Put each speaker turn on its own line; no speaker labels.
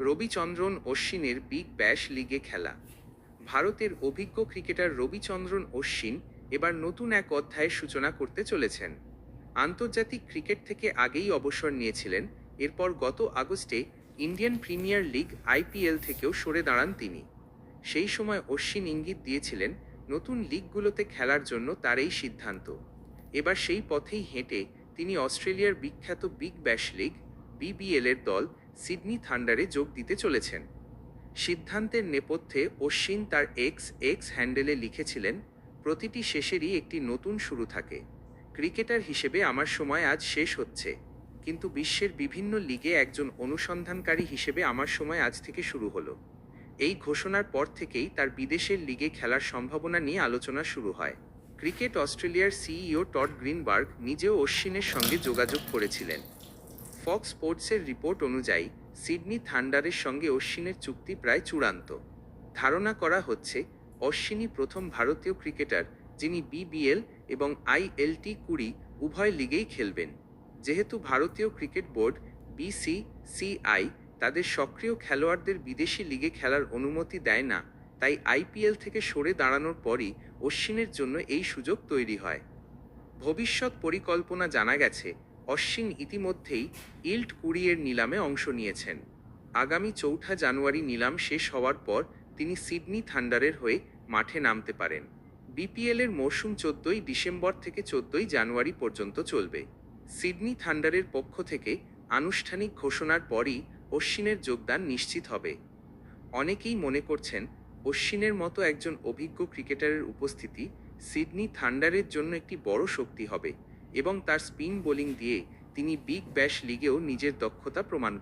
Ravichandran অশ্বিনের Big Bash লিগে খেলা। ভারতের অভিজ্ঞ ক্রিকেটার রবিচন্দ্রন অশ্বিন এবার নতুন এক অধ্যায়ের সূচনা করতে চলেছেন। আন্তর্জাতিক ক্রিকেট থেকে আগেই অবসর নিয়েছিলেন, এরপর গত আগস্টে ইন্ডিয়ান প্রিমিয়ার লিগ আইপিএল থেকেও সরে দাঁড়ান তিনি। সেই সময় অশ্বিন ইঙ্গিত দিয়েছিলেন, নতুন লিগগুলোতে খেলার জন্য তার এই সিদ্ধান্ত। এবার সেই পথেই হেঁটে তিনি অস্ট্রেলিয়ার বিখ্যাত বিগ ব্যাশ লিগ বিবিএল এর দল সিডনি থান্ডারে যোগ দিতে চলেছেন। সিদ্ধান্তের নেপথ্যে অশ্বিন তার এক্স এক্স হ্যান্ডেলে লিখেছিলেন, প্রতিটি শেষেরই একটি নতুন শুরু থাকে। ক্রিকেটার হিসেবে আমার সময় আজ শেষ হচ্ছে। কিন্তু বিশ্বের বিভিন্ন লিগে একজন অনুসন্ধানকারী হিসেবে আমার সময় আজ থেকে শুরু হলো। এই ঘোষণার পর থেকেই তার বিদেশের লিগে খেলার সম্ভাবনা নিয়ে আলোচনা শুরু হয়। ক্রিকেট অস্ট্রেলিয়ার সিইও টড গ্রিনবার্গ নিজেও অশ্বিনের সঙ্গে যোগাযোগ করেছিলেন। ফক্স স্পোর্টসের রিপোর্ট অনুযায়ী, সিডনি থান্ডারের সঙ্গে অশ্বিনের চুক্তি প্রায় চূড়ান্ত। ধারণা করা হচ্ছে অশ্বিনী প্রথম ভারতীয় ক্রিকেটার, যিনি বিবিএল এবং আইএলটি কুড়ি উভয় লিগেই খেলবেন। যেহেতু ভারতীয় ক্রিকেট বোর্ড, বিসিসিআই, তাদের সক্রিয় খেলোয়াড়দের বিদেশি লিগে খেলার অনুমতি দেয় না, তাই আইপিএল থেকে সরে দাঁড়ানোর পরই অশ্বিনের জন্য এই সুযোগ তৈরি হয়। ভবিষ্যৎ পরিকল্পনা জানা গেছে অশ্বিন ইতিমধ্যেই ইল্ট কুড়িয়ের নিলামে অংশ নিয়েছেন। আগামী চৌঠা জানুয়ারি নিলাম শেষ হওয়ার পর তিনি সিডনি থান্ডারের হয়ে মাঠে নামতে পারেন। বিপিএল এর মরশুম চোদ্দই ডিসেম্বর থেকে চোদ্দই জানুয়ারি পর্যন্ত চলবে। সিডনি থান্ডারের পক্ষ থেকে আনুষ্ঠানিক ঘোষণার পরই অশ্বিনের যোগদান নিশ্চিত হবে। অনেকেই মনে করছেন, অশ্বিনের মতো একজন অভিজ্ঞ ক্রিকেটারের উপস্থিতি সিডনি থান্ডারের জন্য একটি বড় শক্তি হবে। এবং তার স্পিন বোলিং দিয়ে তিনি বিগ ব্যাশ লিগেও নিজের দক্ষতা প্রমাণ